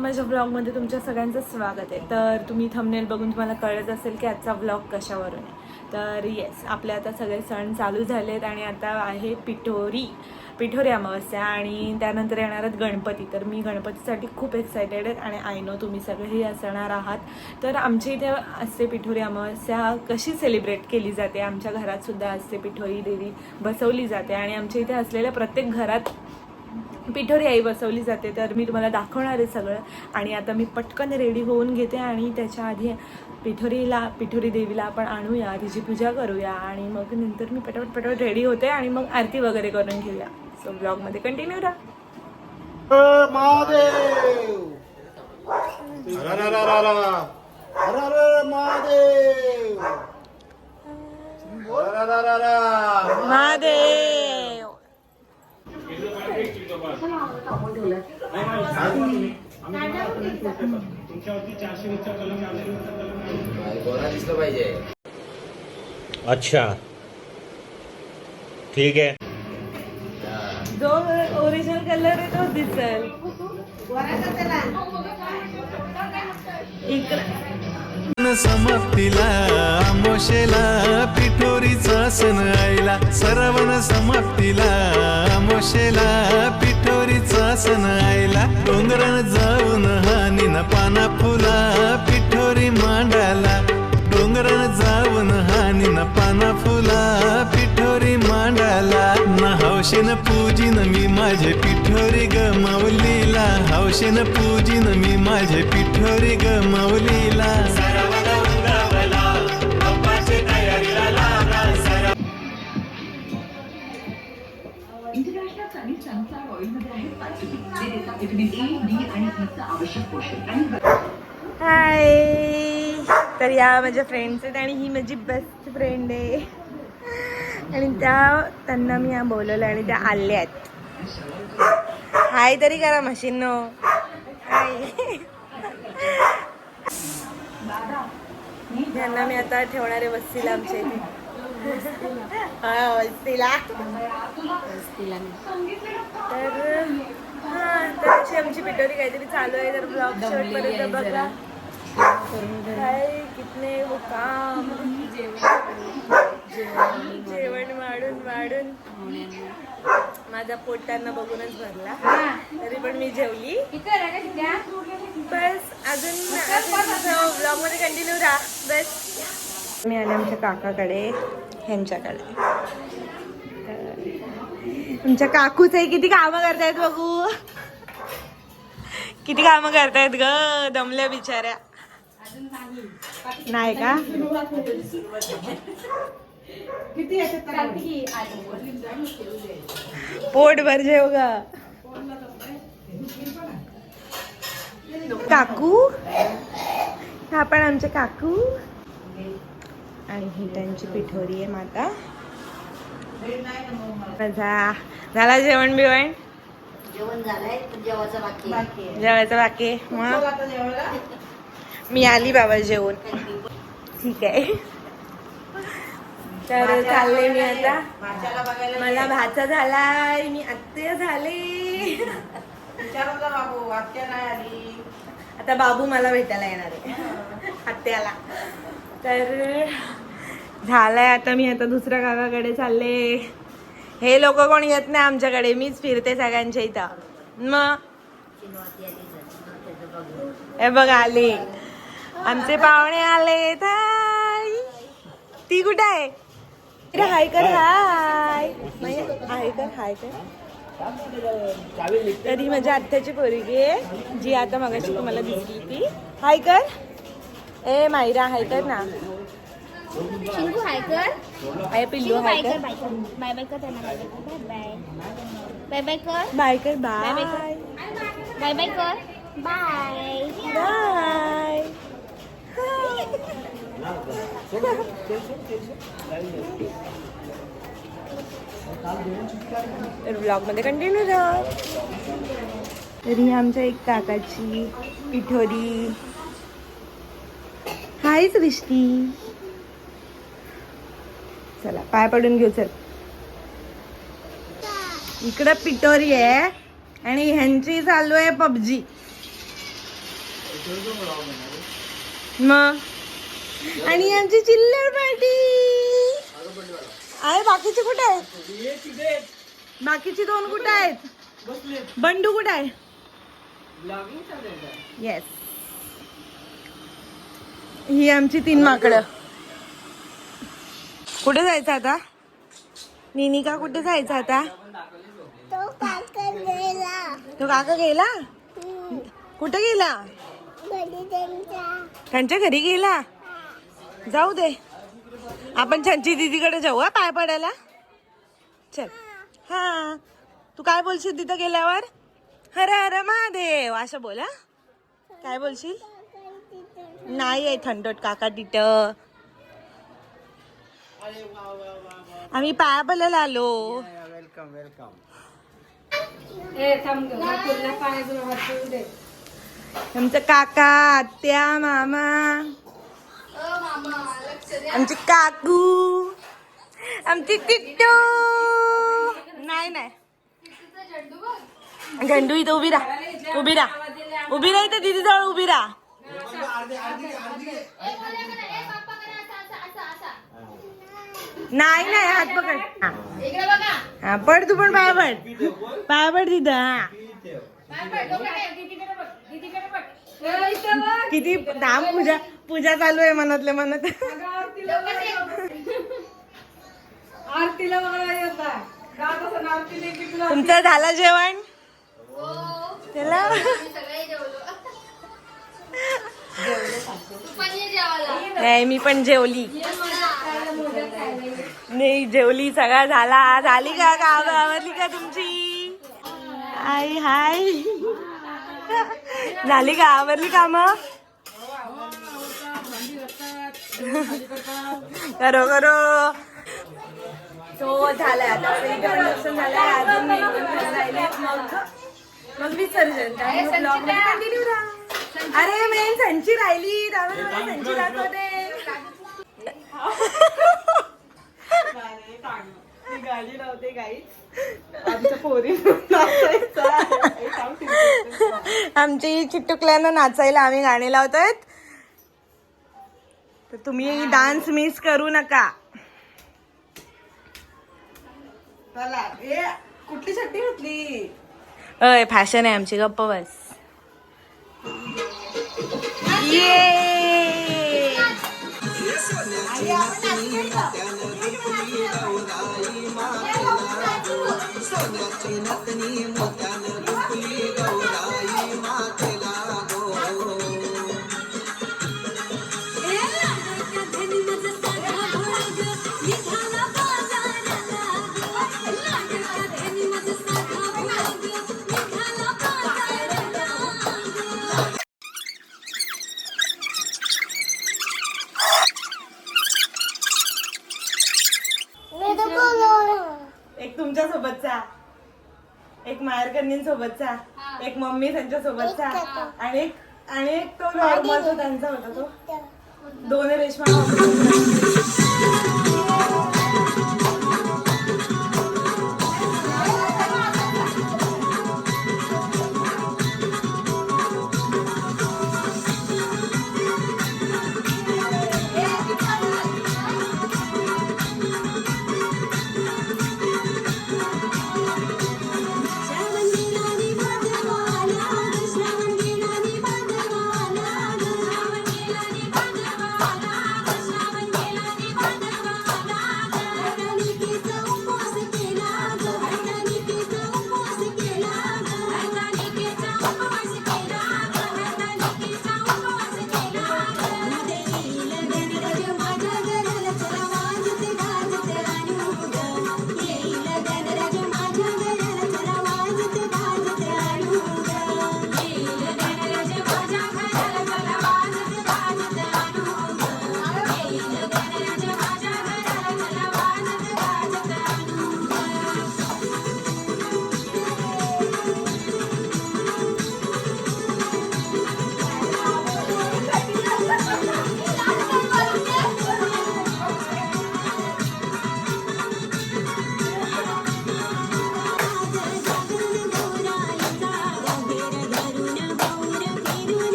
माझ्या ब्लॉगमध्ये तुमच्या सगळ्यांचं स्वागत आहे. तर तुम्ही थंबनेल बघून तुम्हाला कळत असेल की आजचा ब्लॉग कशावरून आहे. तर येस आपले आता सगळे सण चालू झालेत आणि आता आहे पिठोरी पिठोरी अमावस्या आणि त्यानंतर येणार आहेत गणपती. तर मी गणपतीसाठी खूप एक्सायटेड आहेत आणि आय नो तुम्ही सगळेही असणार आहात. तर आमच्या इथे असते पिठोरी अमावस्या. कशी सेलिब्रेट केली जाते? आमच्या घरातसुद्धा असते पिठोरी देवी बसवली जाते आणि आमच्या इथे असलेल्या प्रत्येक घरात पिठोरी आई बसवली जाते तर मी तुम्हाला दाखवणार आहे सगळं. आणि आता मी पटकन रेडी होऊन घेते आणि त्याच्या आधी पिठोरीला पिठोरी देवीला आपण आणूया तिची पूजा करूया आणि मग नंतर मी पटापट पटापट रेडी होते आणि मग आरती वगैरे करून घेऊया. सो ब्लॉगमध्ये कंटिन्यू राहा. महादेव! दिसलं पाहिजे अच्छा। ठीक है। जो ओरिजिनल कलर आहे तो दिसेल इकडे समाप्तीला आंबोशेला पिठोरीचा सण आईला. सरवण समाप्तीला आंबोशेला पिठोरीचा सण आईला. डोंगरान जाऊन हानीन पाना फुला पिठोरी मांडाला. डोंगरान जाऊन हानीन पाना फुला पिठोरी मांडाला. ना हौशेन पूजिन मी माझे पिठोरी गमावलीला. हौशेन पूजीन मी माझे पिठोरी गमावलीला. इंटरनॅशनल हाय तर या माझ्या फ्रेंड्स आहेत आणि ही माझी बेस्ट फ्रेंड आहे. आणि त्या त्यांना मी या बोलवलं आणि त्या आल्या आहेत. हाय तरी करा मशीन. हाय त्यांना मी आता ठेवणारे वस्तीला आमच्या इथे हा वस्तीला. तर आमची पिटोरी काहीतरी चालू आहे तर ब्लॉग शेवटपर्यंत बघा. काय कितने वो काम जेवण वाढून वाढून. माझा पोट त्यांना बघूनच भरला. तरी पण मी जेवली. बस अजून ब्लॉगमध्ये कंटिन्यू राहा. बस. मी आले आमच्या काकाकडे ह्यांच्याकडे. तुमच्या काकूच आहे किती कामं करतायत बघू. किती कामं करतायत ग? दमल्या बिचाऱ्या. नाही का? पोट भर जेव ग. काकू? हा पण आमचे काकू. आणि ही त्यांची पिठोरी आहे माता. झाला जेवण बिवण? जेवण झालंय पण जेवायचं बाकी आहे. जेवायचं बाकी आहे. मग? मी आली बाबा जेवण ठीक आहे. तर चालले मी आता. मला भाचा झालाय. मी आत्या झाले. आता बाबू मला भेटायला येणार आहे. आत्याला. तर झालंय आता मी आता दुसऱ्या काकाकडे चालले. हे लोक कोण येत नाही आमच्याकडे? मीच फिरते सगळ्यांच्या इथं. मग? हे बघ आले. आमचे पाहुणे आले ताई ती कुठे आहे? अरे हाय कर हाय. हाय कर हाय कर. तरी माझ्या आत्याची पोरगी आहे जी आता मगाशी तुम्हाला दिसली ती हाय कर. ए मायरा हाय कर ना. चिंकू हाय कर हाय पिल्लू हाय कर बाय बाय बाय कर त्यांना बाय बाय बाय बाय कर बाय कर bye bye bye bye bye कर बाय बाय तर ब्लॉगमध्ये कंटिन्यू राहा तरी आमच्या एक काकाची पिठोरी. हाय सृष्टी. चला पाय पडून घेऊ चल. इकडं पिटोरी आहे आणि ह्यांची चालू आहे पबजी. मग? आणि यांची चिल्लर पार्टी. आहे बाकीचे कुठे आहेत? बाकीची दोन कुठे आहेत? बंडू कुठे आहे? येस ही आमची तीन माकडं. कुठे जायचं आता? निनिका कुठे जायचं आता? तो काका गेला. तो काका गेला? कुठे गेला? त्यांच्या. घरी गेला? जाऊ दे. आपण छंची दीदीकडे जाऊ हा पाय पडायला. चल. हा. तू काय बोलशील तिथं गेल्यावर? हर हर महादेव. असं बोल काय बोलशील? नाही आहे थंडट काका तिथं. आम्ही पाया पडायला आलो वेलकम वेलकम आमचं काका आत्या मामा आमची काकू आमची तिट्टू नाही नाही झंडू इथं उभी राहा उभी राहा उभी राहा इथं दिदी जवळ उभी राहा नाही नाही हात पकड. हा. हा पड तू पण पाया पड पाया पड तिथं हा. किती धाम पूजा पूजा चालू आहे मनातल्या मनात. तुमचं झालं जेवण? त्याला नाही मी पण जेवली. नाही जेवली सगळा झाला. झाली का गाव आवरली का तुमची? आई हाय. झाली का आवरली का मग करो करो. तो झालाय आता. झालंय. अजून. मग विसर्जन. राहा. अरे मेन संची राहिली. त्यामुळे मला संची दाखवते गाडी लावते गाई आमच्या पोरी आमची चिट्टुकल्यानं नाचायला आम्ही गाणे लावतोय तर तुम्ही डान्स मिस करू नका. कुठली चट्टी घातली? अय फॅशन आहे आमची गप्प बस. ये एक सोबतचा एक मम्मी त्यांच्या सोबतचा आणि एक आणि एक तो नॉर्मल तो त्यांचा होता तो. दोन रेशमा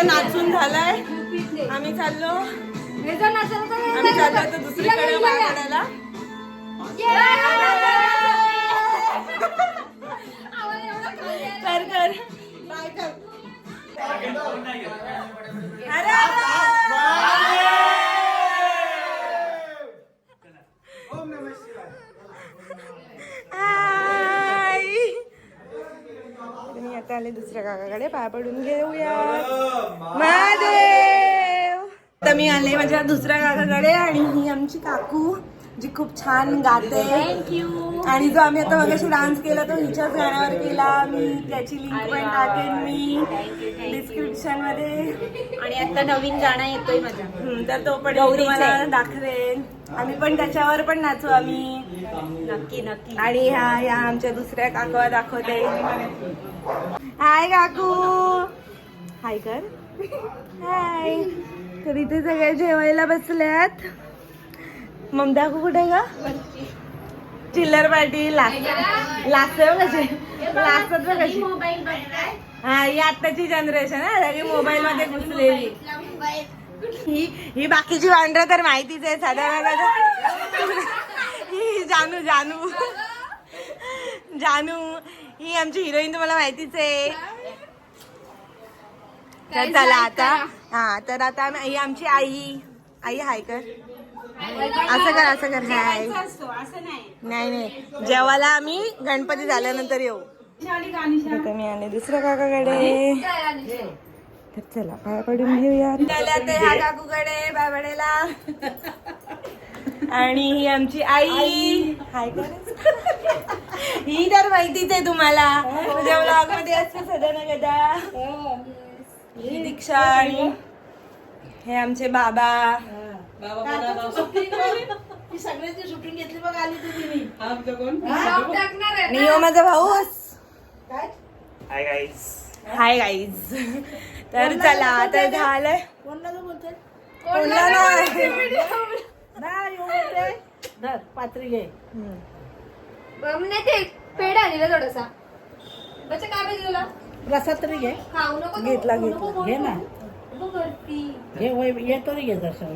आता नाचून झालाय. आम्ही चाललो. आम्ही चाललो आता दुसरीकडे बाळगडाला कर कर. बाय कर. अरे हाय मी आता आले दुसऱ्या काकाकडे. पाय पडून घेऊया. महादेव. तर मी आले माझ्या दुसऱ्या काकाकडे आणि ही आमची काकू जी खूप छान गाते. थँक्यू आणि जो आम्ही आता मगाशी डान्स केला तो हिच्याच गाण्यावर केला मी त्याची लिंक पण टाकेन मी डिस्क्रिप्शनमध्ये. आणि आता नवीन गाणं येतोय माझा हम्म, तर तो पण तुम्हाला दाखवेन. आम्ही पण त्याच्यावर पण नाचू आम्ही. नक्की नक्की. आणि ह्या या आमच्या दुसऱ्या काकवा दाखवते. हाय काकू. हाय कर. हाय. तर इथे सगळे जेवायला बसल्यात. ममता काकू कुठे ग? चिल्लर पार्टी लास्ट लास्ट कशी. लास्ट कशी. हा ही आत्ताची जनरेशन हा सगळी मोबाईल मध्ये घुसलेली. ही ही बाकीची वांडर तर माहितीच आहे साधारण ही जानू जानू. जानू. ही आमची हिरोईन तुम्हाला माहितीच आहे. तर चला आता हा तर आता ही आमची आई. आई हाय कर. असं कर असं कर. हाय नाही. नाही जेवायला आम्ही गणपती झाल्यानंतर येऊ. आता मी आले दुसऱ्या काकाकडे. तर चला पाया पडून घेऊया ह्या काकूकडे बाबडेला. आणि ही आमची आई. हाय कर ही तर माहितीच आहे तुम्हाला. तुझ्या ब्लॉगमध्ये असते सदन गदा ही दीक्षा आणि हे. आमचे बाबा. आणि ह्यो माझा भाऊ. हाय गाईज हाय गाईज तर चला तर झालंय. कोणला नाही पात्री घे. ते पेढ आणलेला थोडासा. बच्चा काय पाहिजे तुला? रसा तरी घे. खाऊ नको घेतला घेतला. घे ना. नको करती घे वय ये तरी घे जसं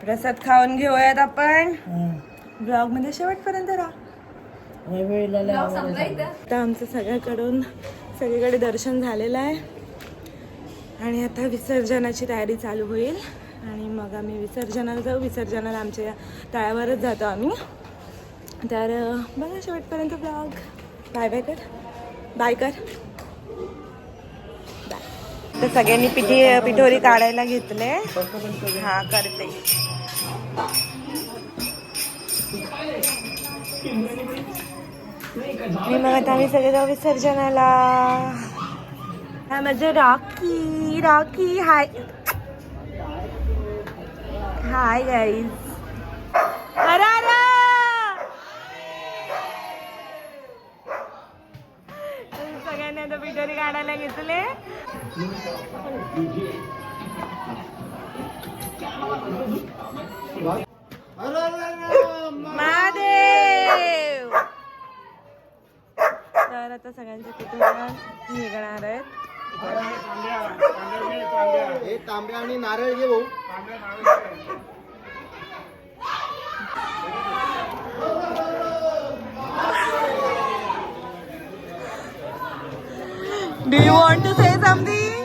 प्रसाद खाऊन घेऊयात आपण. ब्लॉगमध्ये शेवटपर्यंत राहा. संपला इथं. आता आमचं सगळ्याकडून सगळीकडे दर्शन झालेलं आहे. आणि आता विसर्जनाची तयारी चालू होईल. आणि मग आम्ही विसर्जनाला जाऊ. विसर्जनाला आमच्या तळ्यावरच जातो आम्ही. तर बघा शेवटपर्यंत ब्लॉग बाय बाय कर. बाय कर. बाय तर सगळ्यांनी पिठी पिठोरी काढायला घेतले. हा करते. मी मग आता आम्ही सगळे जाऊ विसर्जनाला. हा म्हणजे Rocky Rocky hi hi guys सगळ्यांनी आता पिटोरी काढायला घेतले. महादेव! तर आता सगळ्यांच्या पिठोऱ्या निघणार आहेत. हे तांबे आणि नारळ घे भाऊ. Do you want to say something?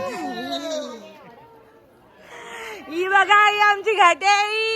ही बघा ही आमची घाट्याई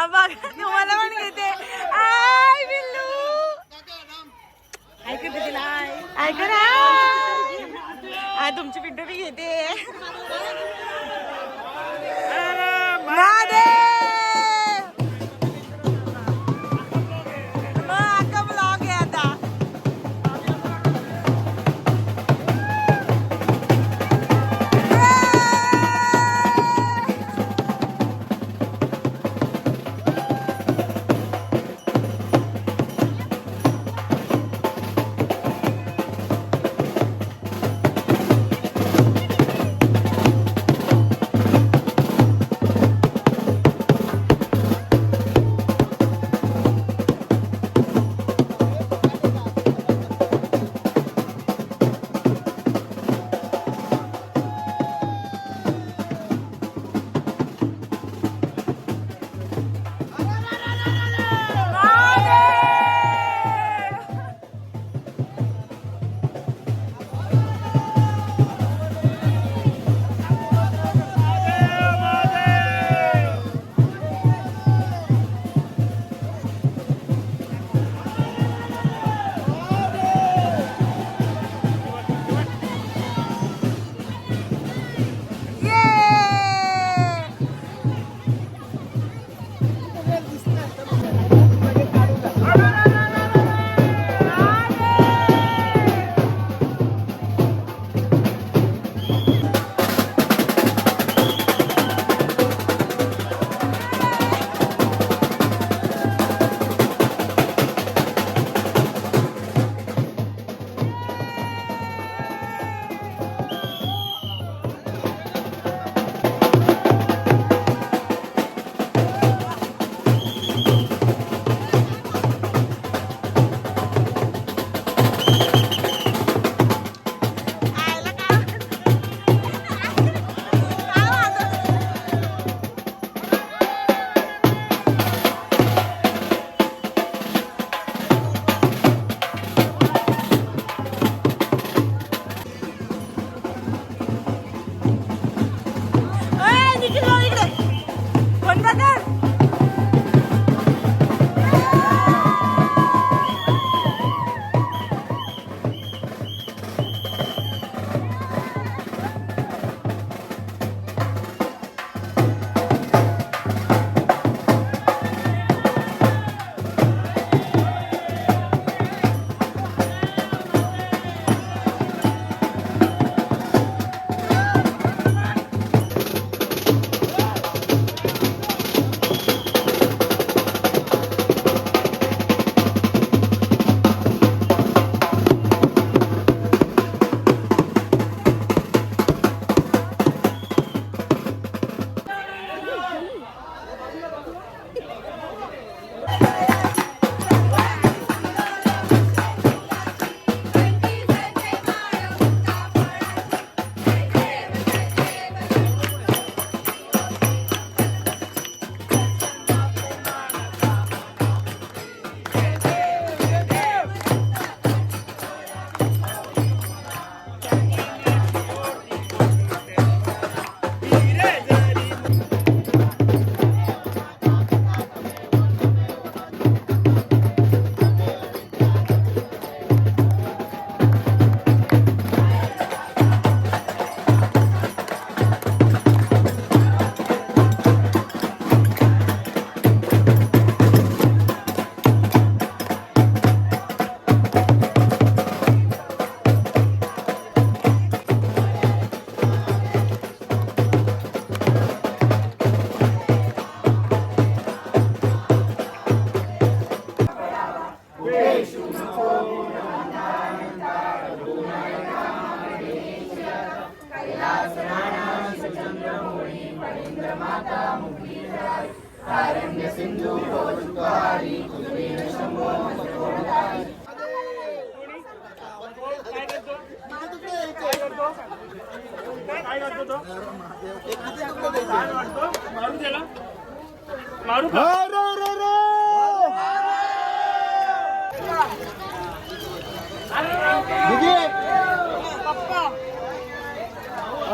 हा बघा तुम्हाला पण घेते. आय बिल्लू. ऐकते तिला ऐका ना. तुमची पिंटू बी घेते.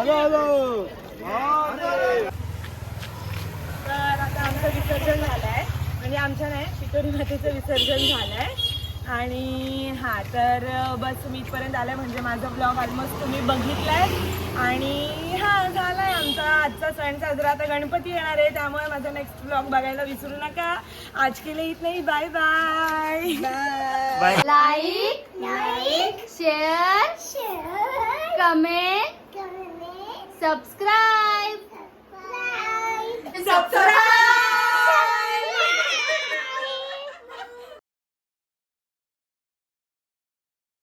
तर आता आमचं विसर्जन झालं आमच्या नाही पिठोरी मातेचं विसर्जन झालंय. आणि हां तर बस मी इथपर्यंत आलं म्हणजे माझा ब्लॉग ऑलमोस्ट तुम्ही बघितलाय. आणि हां झालाय आमचा आजचा सण साजरा. आता गणपती येणार आहे त्यामुळे माझा नेक्स्ट ब्लॉग बघायला विसरू नका. आज केले इथ नाही bye bye bye like like share share comment subscribe subscribe